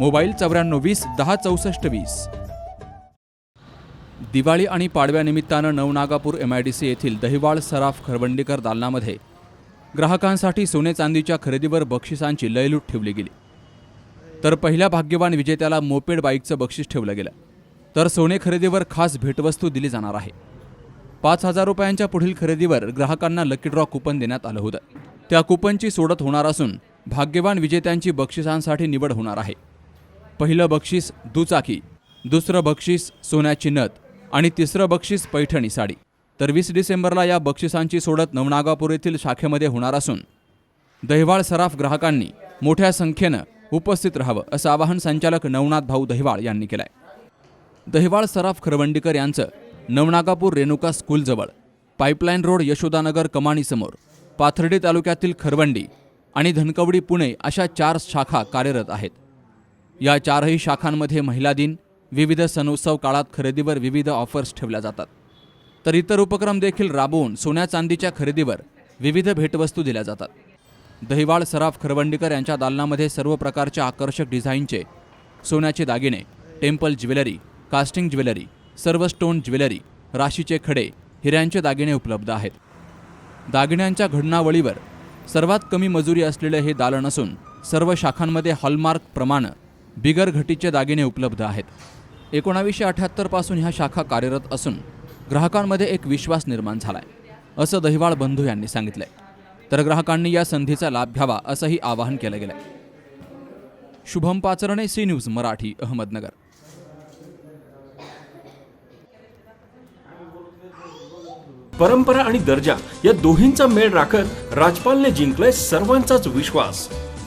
Mobile चौऱ्याण्णव वीस दहा चौसष्ट वीस. दिवाळी आणि पाडव्यानिमित्तानं नवनागापूर सी येथील दहिवाळ सराफ खरवंडीकर दालनामध्ये ग्राहकांसाठी सोने चांदीच्या खरेदीवर बक्षिसांची लयलूट ठेवली गेली. तर पहिल्या भाग्यवान विजेत्याला मोपेड बाईकचं बक्षीस ठेवलं गेलं. तर सोने खरेदीवर खास भेटवस्तू दिली जाणार आहे. पाच हजार रुपयांच्या पुढील खरेदीवर ग्राहकांना लकी ड्रॉ कुपन देण्यात आलं होतं. त्या कुपनची सोडत होणार असून भाग्यवान विजेत्यांची बक्षिसांसाठी निवड होणार आहे. पहिलं बक्षीस दुचाकी दुसरं बक्षीस सोन्याची नथ आणि तिसरं बक्षीस पैठणी साडी. तर वीस डिसेंबरला या बक्षिसांची सोडत नवनागापूर येथील शाखेमध्ये होणार असून दहिवाळ सराफ ग्राहकांनी मोठ्या संख्येनं उपस्थित राहावं असं आवाहन संचालक नवनाथ भाऊ दहिवाळ यांनी केलं आहे दहिवाळ सराफ खरवंडीकर यांचं नवनागापूर रेणुका स्कूलजवळ पाईपलाईन रोड यशोदानगर कमानीसमोर पाथर्डी तालुक्यातील खरवंडी आणि धनकवडी पुणे अशा चार शाखा कार्यरत आहेत. या चारही शाखांमध्ये महिला दिन विविध सणोत्सव काळात खरेदीवर विविध ऑफर्स ठेवल्या जातात. तर इतर उपक्रम देखील राबवून सोन्या चांदीच्या खरेदीवर विविध भेटवस्तू दिल्या जातात. दहिवाळ सराफ खरवंडीकर यांच्या दालनामध्ये सर्व प्रकारच्या आकर्षक डिझाईनचे सोन्याचे दागिने टेम्पल ज्वेलरी कास्टिंग ज्वेलरी सर्व स्टोन ज्वेलरी राशीचे खडे हिऱ्यांचे दागिने उपलब्ध आहेत. दागिन्यांच्या घडणावळीवर सर्वात कमी मजुरी असलेले हे दालन असून सर्व शाखांमध्ये हॉलमार्क प्रमाणं बिगर घटीचे दागिने उपलब्ध आहेत. एकोणावीसशे अठ्याहत्तरपासून ह्या शाखा कार्यरत असून ग्राहकांमध्ये एक विश्वास निर्माण झालाय असं दहिवाळ बंधू यांनी सांगितलंय. तर ग्राहकांनी या संधीचा लाभ घ्यावा असंही आवाहन केलं गेलंय. Shubham Pacharne C news Marathi Ahmednagar. परंपरा आणि दर्जा या दोहींचा मेळ राखत राजपालने जिंकलाय सर्वांचाच विश्वास.